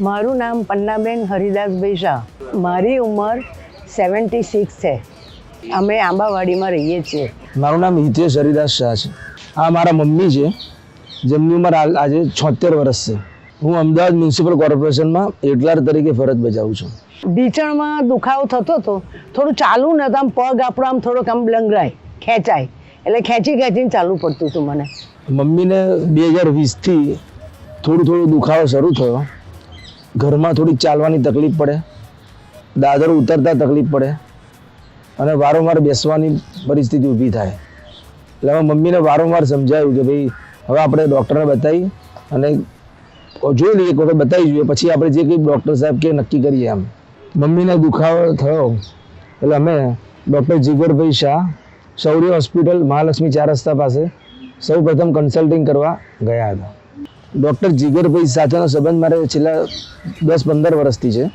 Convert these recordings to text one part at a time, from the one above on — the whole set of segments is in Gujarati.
મારું નામ પન્નાબેન હરિદાસભાઈ શાહ. મારી ઉંમર સેવન્ટી સિક્સ છે. અમે આંબાવાડીમાં રહીએ છીએ. મારું નામ હિતેશ હરિદાસ શાહ છે. આ મારા મમ્મી છે. જેમની ઉંમર આજે છોતેર વર્ષ છે. હું અમદાવાદ મ્યુનિસિપલ કોર્પોરેશનમાં એટલાર તરીકે ફરજ બજાવું છું. ઢીચણમાં દુખાવો થતો હતો. થોડું ચાલુ ને આમ પગ આપણો આમ થોડોક આમ લંગરાય ખેંચાય. એટલે ખેંચી ખેંચીને ચાલુ પડતું હતું મને. મમ્મીને બે હજાર વીસથી થોડું થોડું દુખાવો શરૂ થયો. ઘરમાં થોડી ચાલવાની તકલીફ પડે. દાદર ઉતરતા તકલીફ પડે. અને વારંવાર બેસવાની પરિસ્થિતિ ઊભી થાય. એટલે અમે મમ્મીને વારંવાર સમજાવ્યું કે ભાઈ, હવે આપણે ડૉક્ટરને બતાવી અને જોઈ લઈએ એક વખત બતાવી જોઈએ. પછી આપણે જે કંઈ ડૉક્ટર સાહેબ કે નક્કી કરીએ એમ. મમ્મીને દુખાવો થયો. એટલે અમે ડૉક્ટર જીગરભાઈ શાહ, શૌર્ય હોસ્પિટલ મહાલક્ષ્મી ચાર રસ્તા પાસે સૌ પ્રથમ કન્સલ્ટિંગ કરવા ગયા હતા. ડૉક્ટર જીગરભાઈ સાથેનો સંબંધ મારે છેલ્લા દસ પંદર વર્ષથી છે.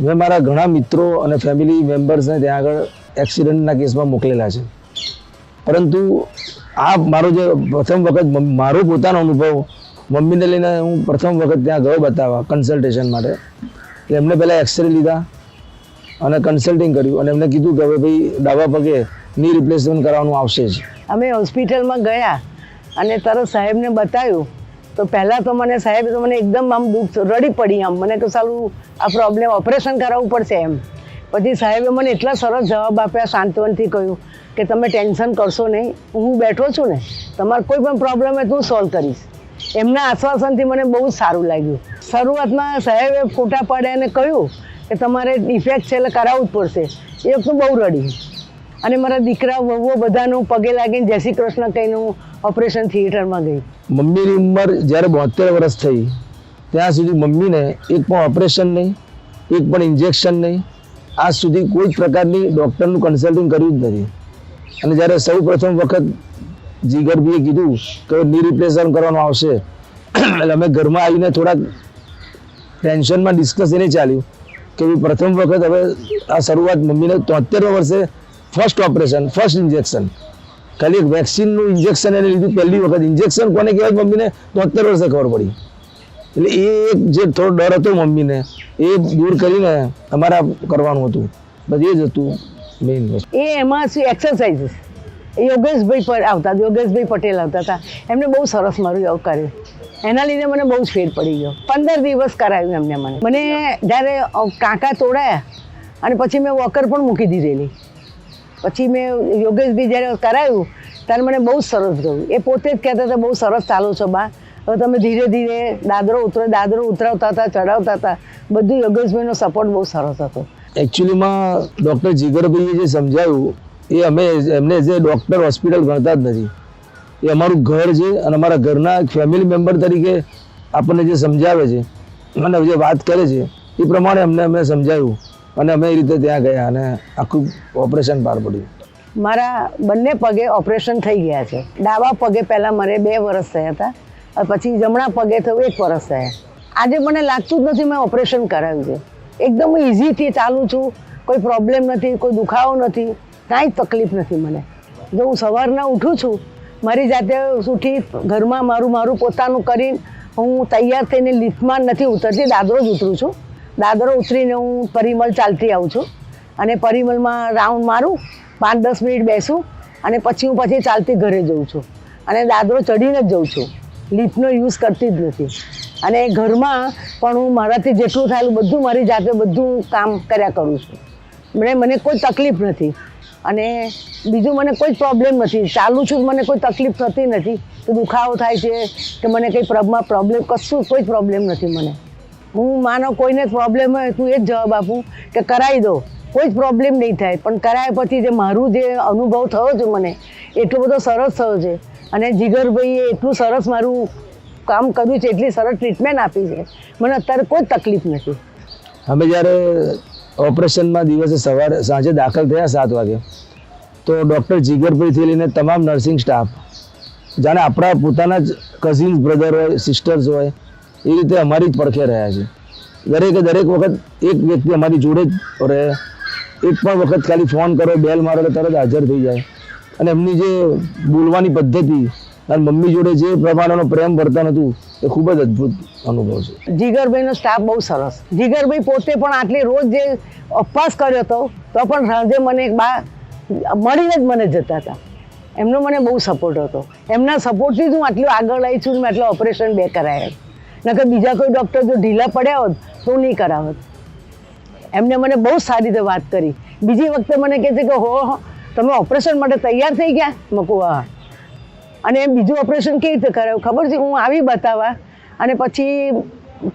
મેં મારા ઘણા મિત્રો અને ફેમિલી મેમ્બર્સને ત્યાં આગળ એક્સિડન્ટના કેસમાં મોકલેલા છે. પરંતુ આ મારો જે પ્રથમ વખત મારો પોતાનો અનુભવ, મમ્મીને લઈને હું પ્રથમ વખત ત્યાં ગયો બતાવવા કન્સલ્ટેશન માટે. એટલે એમને પહેલાં એક્સરે લીધા અને કન્સલ્ટિંગ કર્યું અને એમને કીધું કે હવે ભાઈ ડાબા પગે ની રિપ્લેસમેન્ટ કરવાનું આવશે જ. અમે હોસ્પિટલમાં ગયા અને તરત સાહેબને બતાવ્યું તો પહેલાં તો મને સાહેબ, તો મને એકદમ આમ દુઃખ રડી પડી આમ. મને તો સારું આ પ્રોબ્લેમ ઓપરેશન કરાવવું પડશે એમ. પછી સાહેબે મને એટલા સરસ જવાબ આપ્યા સાંત્વનથી કહ્યું કે તમે ટેન્શન કરશો નહીં, હું બેઠો છું ને, તમારે કોઈ પણ પ્રોબ્લેમ હોય તો હું સોલ્વ કરીશ. એમના આશ્વાસનથી મને બહુ જ સારું લાગ્યું. શરૂઆતમાં સાહેબે ફોટા પાડ્યા અને કહ્યું કે તમારે ઇફેક્ટ છે એટલે કરાવવું જ પડશે. એ વખતે બહુ રડી. અને મારા દીકરા વહુઓ બધાનું પગે લાગીને જય શ્રી કૃષ્ણ કહીનું ઓપરેશન થિયેટરમાં ગઈ. મમ્મીની ઉંમર જ્યારે બોતેર વર્ષ થઈ, ત્યાં સુધી મમ્મીને એક પણ ઓપરેશન નહીં, એક પણ ઇન્જેક્શન નહીં. આજ સુધી કોઈ જ પ્રકારની ડૉક્ટરનું કન્સલ્ટિંગ કર્યું જ નથી. અને જ્યારે સૌ પ્રથમ વખત જીગરભીએ કીધું કે ની રિપ્લેસમેન્ટ કરવાનું આવશે, એટલે અમે ઘરમાં આવીને થોડાક ટેન્શનમાં ડિસ્કસ એને ચાલ્યું કે પ્રથમ વખત હવે આ શરૂઆત મમ્મીને તોતેર વર્ષે ફર્સ્ટ ઓપરેશન ફર્સ્ટ ઇન્જેક્શન ખાલી એક વેક્સિનનું ઇન્જેક્શન એને લીધું પહેલી વખત. ઇન્જેક્શન કોને કહેવાય મમ્મીને? તોતેર વર્ષે ખબર પડી. એટલે એ એક જે થોડો ડર હતો મમ્મીને, એ દૂર કરીને અમારે કરવાનું હતું. બસ એ જ હતું મેઇન એ એમાં શું એક્સરસાઇઝીસ યોગેશભાઈ પર આવતા યોગેશભાઈ પટેલ આવતા હતા. એમને બહુ સરસ મારું યોગ કર્યું. એના લીધે મને બહુ જ ફેર પડી ગયો. પંદર દિવસ કરાવ્યું એમને મને. મને જ્યારે કાંકા તોડાયા અને પછી મેં વોકર પણ મૂકી દીધેલી. પછી મેં યોગેશભાઈ જ્યારે કરાયું, ત્યારે મને બહુ સરસ ગયું એ પોતે જ કહેતા હતા, બહુ સરસ ચાલો છો બા. હવે તમે ધીરે ધીરે દાદરો ઉતરો, દાદરો ઉતરાવતા હતા, ચડાવતા હતા. બધું યોગેશભાઈનો સપોર્ટ બહુ સરસ હતો. એકચ્યુઅલીમાં ડૉક્ટર જીગરભાઈએ જે સમજાવ્યું એ અમે એમને જે ડૉક્ટર હોસ્પિટલ ગણતા જ નથી. એ અમારું ઘર છે અને અમારા ઘરના ફેમિલી મેમ્બર તરીકે આપણને જે સમજાવે છે, અને જે વાત કરે છે, એ પ્રમાણે અમને અમે સમજાવ્યું અને અમે એ રીતે ત્યાં ગયા અને આખું ઓપરેશન પાર પડ્યું. મારા બંને પગે ઓપરેશન થઈ ગયા છે. ડાબા પગે પહેલાં મારે બે વર્ષ થયા હતા, અને પછી જમણા પગે થયું એક વર્ષ થયા. આજે મને લાગતું જ નથી મેં ઓપરેશન કરાવ્યું છે. એકદમ ઇઝીથી ચાલું છું, કોઈ પ્રોબ્લેમ નથી, કોઈ દુખાવો નથી, કાંઈ તકલીફ નથી મને. જો હું સવારના ઉઠું છું, મારી જાતે ઉઠી ઘરમાં મારું મારું પોતાનું કરીને હું તૈયાર થઈને લિફ્ટમાં નથી ઉતરતી દાદરો જ ઉતરું છું. દાદરો ઉતરીને હું પરિમલ ચાલતી આવું છું અને પરિમલમાં રાઉન્ડ મારું પાંચ દસ મિનિટ બેસું અને પછી હું પછી ચાલતી ઘરે જઉં છું. અને દાદરો ચડીને જ જઉં છું. લિફ્ટનો યુઝ કરતી જ નથી. અને ઘરમાં પણ હું મારાથી જેટલું થયેલું બધું મારી જાતે બધું કામ કર્યા કરું છું. મને મને કોઈ તકલીફ નથી. અને બીજું મને કોઈ પ્રોબ્લેમ નથી. ચાલું છું મને કોઈ તકલીફ થતી નથી. કે દુખાવો થાય છે કે મને કંઈ પ્રોબ્લેમ, કશું કોઈ પ્રોબ્લેમ નથી મને. હું માનો કોઈને પ્રોબ્લેમ હોય, તું એ જ જવાબ આપું કે કરાવી દો. કોઈ જ પ્રોબ્લેમ નહીં થાય. પણ કરાયા પછી જે મારું જે અનુભવ થયો છે મને, એટલો બધો સરસ થયો છે. અને જીગરભાઈએ એટલું સરસ મારું કામ કર્યું છે, એટલી સરસ ટ્રીટમેન્ટ આપી છે. મને અત્યારે કોઈ તકલીફ નથી. અમે જ્યારે ઓપરેશનમાં દિવસે સવારે, સાંજે દાખલ થયા સાત વાગે, તો ડૉક્ટર જીગરભાઈથી લઈને તમામ નર્સિંગ સ્ટાફ જાણે આપણા પોતાના જ કઝિન્સ બ્રધર હોય સિસ્ટર્સ હોય એ રીતે અમારી જ પડખે રહ્યા છે. દરેકે દરેક વખત એક વ્યક્તિ અમારી જોડે જ રહે. એક પણ વખત ખાલી ફોન કરો બેલ મારો તો તરત હાજર થઈ જાય. અને એમની જે બોલવાની પદ્ધતિ અને મમ્મી જોડે જે પ્રમાણેનો પ્રેમ વર્તન હતું, એ ખૂબ જ અદ્ભુત અનુભવ છે. જીગરભાઈનો સ્ટાફ બહુ સરસ. જીગરભાઈ પોતે પણ આટલી રોજ જે ઉપવાસ કર્યો હતો, તો પણ સાંજે મને બા મળીને જ મને જતા હતા. એમનો મને બહુ સપોર્ટ હતો. એમના સપોર્ટથી જ હું આટલું આગળ આવી છું મેં આટલા ઓપરેશન બે કરાયા. નકર બીજા કોઈ ડૉક્ટર જો ઢીલા પડ્યા હોત તો નહીં કરાવત. એમને મને બહુ સારી રીતે વાત કરી. બીજી વખતે મને કહે છે કે, હો તમે ઓપરેશન માટે તૈયાર થઈ ગયા? મકુ અને એમ બીજું ઓપરેશન કેવી રીતે કરાયું ખબર છે? હું આવી બતાવવા અને પછી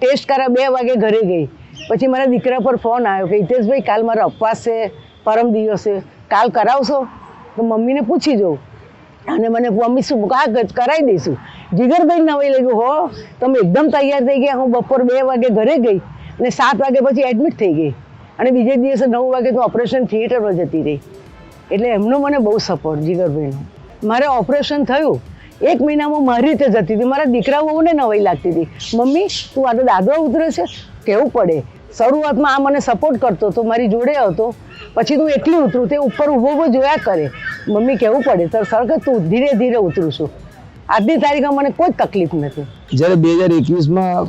ટેસ્ટ કરા બે વાગે ઘરે ગઈ. પછી મારા દીકરા પર ફોન આવ્યો કે, હિતેશભાઈ, કાલ મારો અપવાસ છે, પરમ દિવસે કાલ કરાવશો? તો મમ્મીને પૂછી જોઉં. અને મને મમ્મી, શું કા કરાવી દઈશું? જીગરભાઈ નવાઈ લાગ્યું, હો, તમે એકદમ તૈયાર થઈ ગયા. હું બપોર બે વાગે ઘરે ગઈ અને સાત વાગે પછી એડમિટ થઈ ગઈ. અને બીજે દિવસે નવ વાગે તો ઓપરેશન થિયેટરમાં જતી રહી. એટલે એમનો મને બહુ સપોર્ટ જીગરભાઈનો. મારે ઓપરેશન થયું. એક મહિનામાં મારી રીતે જતી હતી. મારા દીકરાઓને નવાઈ લાગતી હતી. મમ્મી, તું આ તો દાદરો ઉતરે છે. કેવું પડે? શરૂઆતમાં આ મને સપોર્ટ કરતો હતો, મારી જોડે હતો પછી તું એટલી ઉતરું, તે ઉપર ઊભો ઊભો જોયા કરે. મમ્મી કેવું પડે તો સરખત તું ધીરે ધીરે ઉતરું છું. આજની તારીખમાં મને કોઈ તકલીફ નથી. જ્યારે બે હજાર એકવીસમાં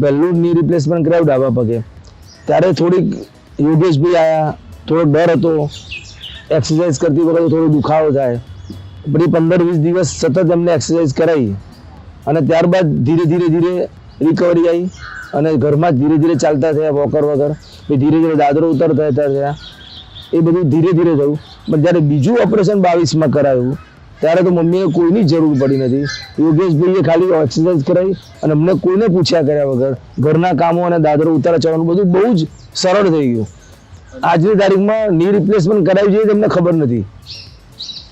પહેલું ની રિપ્લેસમેન્ટ કરાવ્યું ડાબા પગે, ત્યારે થોડીક યોગેશભાઈ આવ્યા થોડો ડર હતો. એક્સરસાઇઝ કરતી વખતે થોડો દુખાવો થાય. પછી પંદર વીસ દિવસ સતત એમને એક્સરસાઇઝ કરાવી. અને ત્યારબાદ ધીરે ધીરે ધીરે રિકવરી આવી અને ઘરમાં ધીરે ધીરે ચાલતા થયા વોકર વગર. ધીરે ધીરે દાદરો ઉતરતા થયા એ બધું ધીરે ધીરે થયું. પણ જ્યારે બીજું ઓપરેશન બાવીસમાં કરાયું, ત્યારે તો મમ્મીને કોઈની જરૂર પડી નથી. યોગેશભાઈએ ખાલી એક્સરસાઇઝ કરાવી અને અમને કોઈને પૂછ્યા કર્યા વગર ઘરના કામો અને દાદરો ઉતારા ચડવાનું બધું બહુ જ સરળ થઈ ગયું. આજની તારીખમાં ની રિપ્લેસમેન્ટ કરાવી જોઈએ તમને ખબર નથી.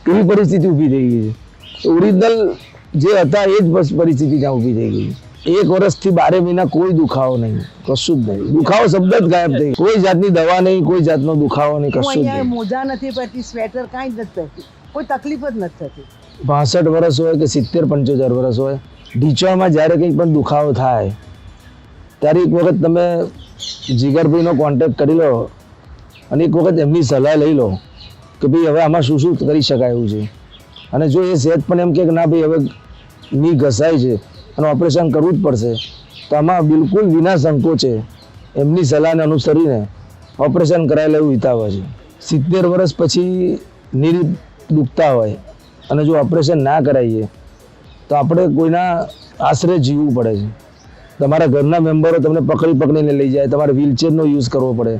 એવી પરિસ્થિતિ ઊભી થઈ ગઈ છે. ઓરિજિનલ જે હતા એ જ પરિસ્થિતિ ત્યાં ઊભી થઈ ગઈ એક વર્ષથી બારે મહિના કોઈ દુખાવો નહીં કશું જ નહીં. દુખાવો શબ્દ જ ગાયબ થઈ કોઈ જાતની દવા નહીં કોઈ જાતનો દુખાવો નહીં કશું જ નહીં. મોજા નથી પહેરતી સ્વેટર કાંઈ જ નથી પહેરતી કોઈ તકલીફ જ નથી થતી. બાસઠ વર્ષ હોય કે સિત્તેર પંચોતેર વર્ષ હોય ઢીંચવામાં જ્યારે કંઈક પણ દુખાવો થાય ત્યારે એક વખત તમે જીગરભાઈનો કોન્ટેક્ટ કરી લો અને એક વખત એમની સલાહ લઈ લો કે ભાઈ હવે આમાં શું શું કરી શકાય એવું છે. અને જો એ સેજ પણ એમ કે ના ભાઈ હવે ની ઘસાય છે અને ઓપરેશન કરવું જ પડશે. તો આમાં બિલકુલ વિના સંકોચે એમની સલાહને અનુસરીને ઓપરેશન કરાયેલા એવું વિતાવે છે. સિત્તેર વર્ષ પછી નીર દુખતા હોય અને જો ઓપરેશન ના કરાવીએ તો આપણે કોઈના આશરે જીવવું પડે છે. તમારા ઘરના મેમ્બરો તમને પકડી પકડીને લઈ જાય, તમારે વ્હીલચેરનો યુઝ કરવો પડે.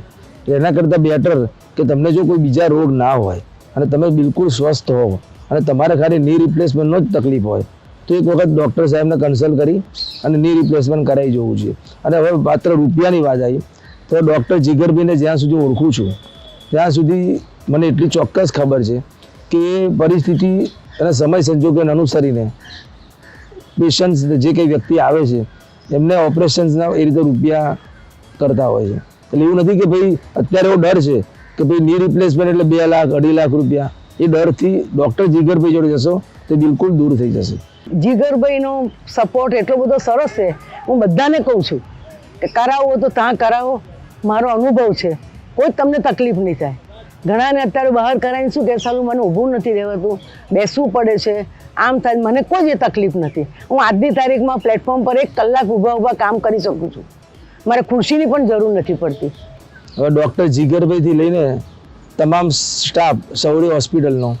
એના કરતાં બેટર કે તમને જો કોઈ બીજા રોગ ના હોય અને તમે બિલકુલ સ્વસ્થ હો અને તમારે ખાલી ની રિપ્લેસમેન્ટનો જ તકલીફ હોય તો એક વખત ડૉક્ટર સાહેબને કન્સલ્ટ કરી અને ની રિપ્લેસમેન્ટ કરાવી જવું જોઈએ અને હવે માત્ર રૂપિયાની વાત આવી. તો ડૉક્ટર જીગરભાઈને જ્યાં સુધી ઓળખું છું, ત્યાં સુધી મને એટલી ચોક્કસ ખબર છે કે પરિસ્થિતિ અને સમય સંજોગોને અનુસરીને પેશન્ટ્સ જે કંઈ વ્યક્તિ આવે છે, એમને ઓપરેશન્સના એ રીતે રૂપિયા કરતા હોય છે. એટલે એવું નથી કે ભાઈ અત્યારે એવો ડર છે કે ભાઈ ની રિપ્લેસમેન્ટ એટલે બે લાખ, અઢી લાખ રૂપિયા એ ડરથી ડૉક્ટર જીગરભાઈ જોડે જશો તે બિલકુલ દૂર થઈ જશે. જીગરભાઈનો સપોર્ટ એટલો બધો સરસ છે. હું બધાને કહું છું કે કરાવો તો ત્યાં કરાવો મારો અનુભવ છે. કોઈ તમને તકલીફ નહીં થાય. ઘણાને અત્યારે બહાર કરાવીને શું કે સાલું મને ઊભું નથી રહેવાતું. બેસવું પડે છે. આમ થાય મને કોઈ જ તકલીફ નથી. હું આજની તારીખમાં પ્લેટફોર્મ પર એક કલાક ઊભા ઊભા કામ કરી શકું છું. મારે ખુરશીની પણ જરૂર નથી પડતી. હવે ડૉક્ટર જીગરભાઈથી લઈને તમામ સ્ટાફ, સૌરી હોસ્પિટલનો,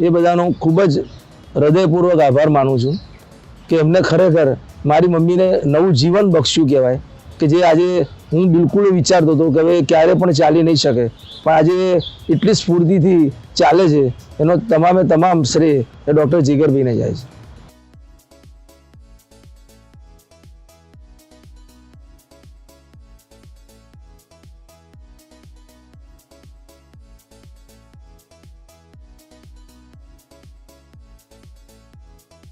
એ બધાનો ખૂબ જ હૃદયપૂર્વક આભાર માનું છું કે એમને ખરેખર મારી મમ્મીને નવું જીવન બક્ષ્યું કહેવાય કે જે આજે હું બિલકુલ વિચારતો હતો કે હવે ક્યારે પણ ચાલી નહીં શકે. પણ આજે એટલી સ્ફૂર્તિથી ચાલે છે. એનો તમામે તમામ શ્રેય એ ડૉક્ટર જીગરભાઈને જાય છે.